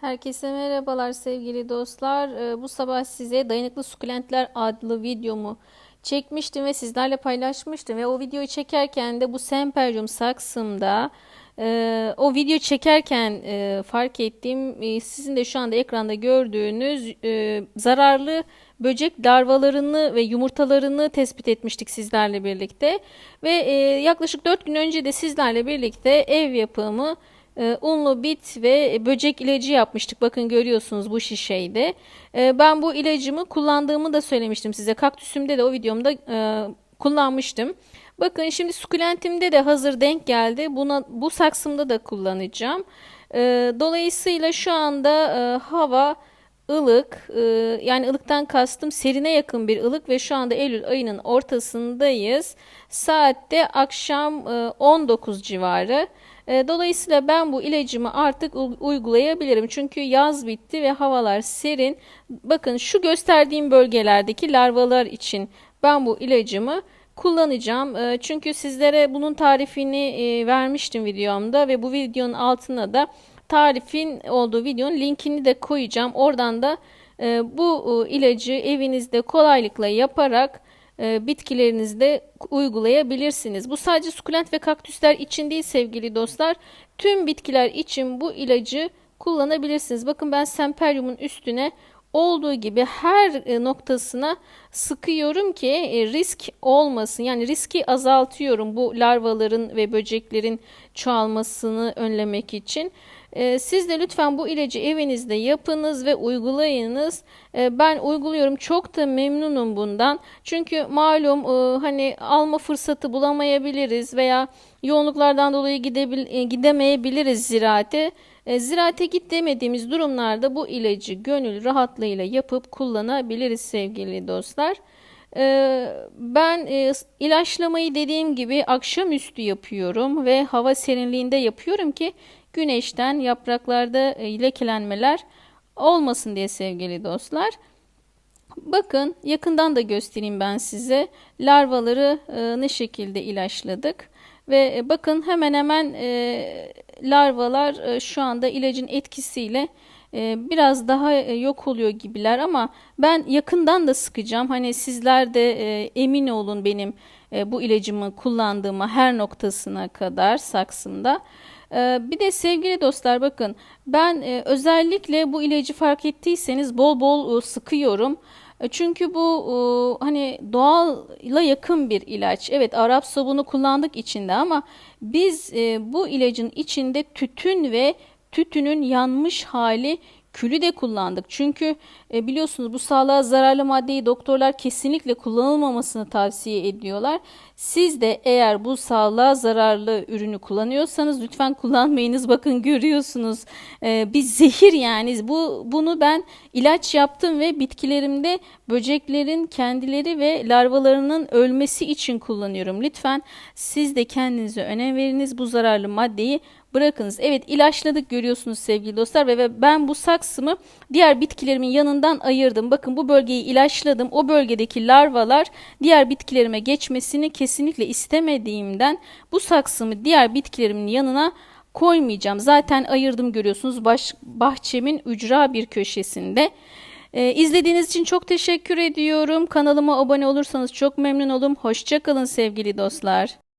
Herkese merhabalar sevgili dostlar. Ee, Bu sabah size Dayanıklı Sukulentler adlı videomu çekmiştim ve sizlerle paylaşmıştım. Ve o videoyu çekerken de bu semperyum saksımda e, o video çekerken e, fark ettiğim e, sizin de şu anda ekranda gördüğünüz zararlı böcek larvalarını ve yumurtalarını tespit etmiştik sizlerle birlikte. Ve yaklaşık 4 gün önce de sizlerle birlikte ev yapımı e, unlu bit ve böcek ilacı yapmıştık. Bakın görüyorsunuz bu şişeyde. E, ben bu ilacımı kullandığımı da söylemiştim size. Kaktüsümde de o videomda e, kullanmıştım. Bakın şimdi sukulentimde de hazır denk geldi. Buna bu saksımda da kullanacağım. E, dolayısıyla şu anda e, hava ılık e, yani ılıktan kastım serine yakın bir ılık ve şu anda Eylül ayının ortasındayız. Saatte akşam e, 19 civarı. E, Dolayısıyla ben bu ilacımı artık uygulayabilirim. Çünkü yaz bitti ve havalar serin. Bakın şu gösterdiğim bölgelerdeki larvalar için ben bu ilacımı kullanacağım. E, Çünkü sizlere bunun tarifini e, vermiştim videomda ve bu videonun altına da tarifin olduğu videonun linkini de koyacağım. Oradan da bu ilacı evinizde kolaylıkla yaparak e, bitkilerinizde uygulayabilirsiniz. Bu sadece sukulent ve kaktüsler için değil sevgili dostlar. Tüm bitkiler için bu ilacı kullanabilirsiniz. Bakın ben semperyumun üstüne olduğu gibi her e, noktasına sıkıyorum ki e, risk olmasın. Yani riski azaltıyorum bu larvaların ve böceklerin çoğalmasını önlemek için. E, Siz de lütfen bu ilacı evinizde yapınız ve uygulayınız. E, Ben uyguluyorum. Çok da memnunum bundan. Çünkü malum e, hani alma fırsatı bulamayabiliriz veya yoğunluklardan dolayı gidebil e, gidemeyebiliriz ziraate. E, Ziraate git demediğimiz durumlarda bu ilacı gönül rahatlığıyla yapıp kullanabiliriz sevgili dostlar. E, Ben ilaçlamayı dediğim gibi akşamüstü yapıyorum ve hava serinliğinde yapıyorum ki güneşten yapraklarda e, lekelenmeler olmasın diye sevgili dostlar. Bakın yakından da göstereyim ben size. Larvaları e, ne şekilde ilaçladık. Ve e, bakın hemen hemen larvalar şu anda ilacın etkisiyle biraz daha yok oluyor gibiler ama ben yakından da sıkacağım. Hani sizler de emin olun benim e, bu ilacımı kullandığıma her noktasına kadar saksımda. Ee, Bir de sevgili dostlar bakın ben e, özellikle bu ilacı fark ettiyseniz bol bol e, sıkıyorum. E, Çünkü bu e, hani doğala yakın bir ilaç. Evet Arap sabunu kullandık içinde ama biz e, bu ilacın içinde tütün ve tütünün yanmış hali külü de kullandık. Çünkü e, biliyorsunuz bu sağlığa zararlı maddeyi doktorlar kesinlikle kullanılmamasını tavsiye ediyorlar. Siz de eğer bu sağlığa zararlı ürünü kullanıyorsanız lütfen kullanmayınız. Bakın görüyorsunuz e, bir zehir yani. Bu bunu ben ilaç yaptım ve bitkilerimde böceklerin kendileri ve larvalarının ölmesi için kullanıyorum. Lütfen siz de kendinize önem veriniz. Bu zararlı maddeyi bırakınız. Evet ilaçladık görüyorsunuz sevgili dostlar ve, ve ben bu saksımı diğer bitkilerimin yanından ayırdım. Bakın bu bölgeyi ilaçladım. O bölgedeki larvalar diğer bitkilerime geçmesini kesinlikle istemediğimden bu saksımı diğer bitkilerimin yanına koymayacağım. Zaten ayırdım görüyorsunuz baş, bahçemin ücra bir köşesinde. Ee, izlediğiniz için çok teşekkür ediyorum. Kanalıma abone olursanız çok memnun olurum. Hoşçakalın sevgili dostlar.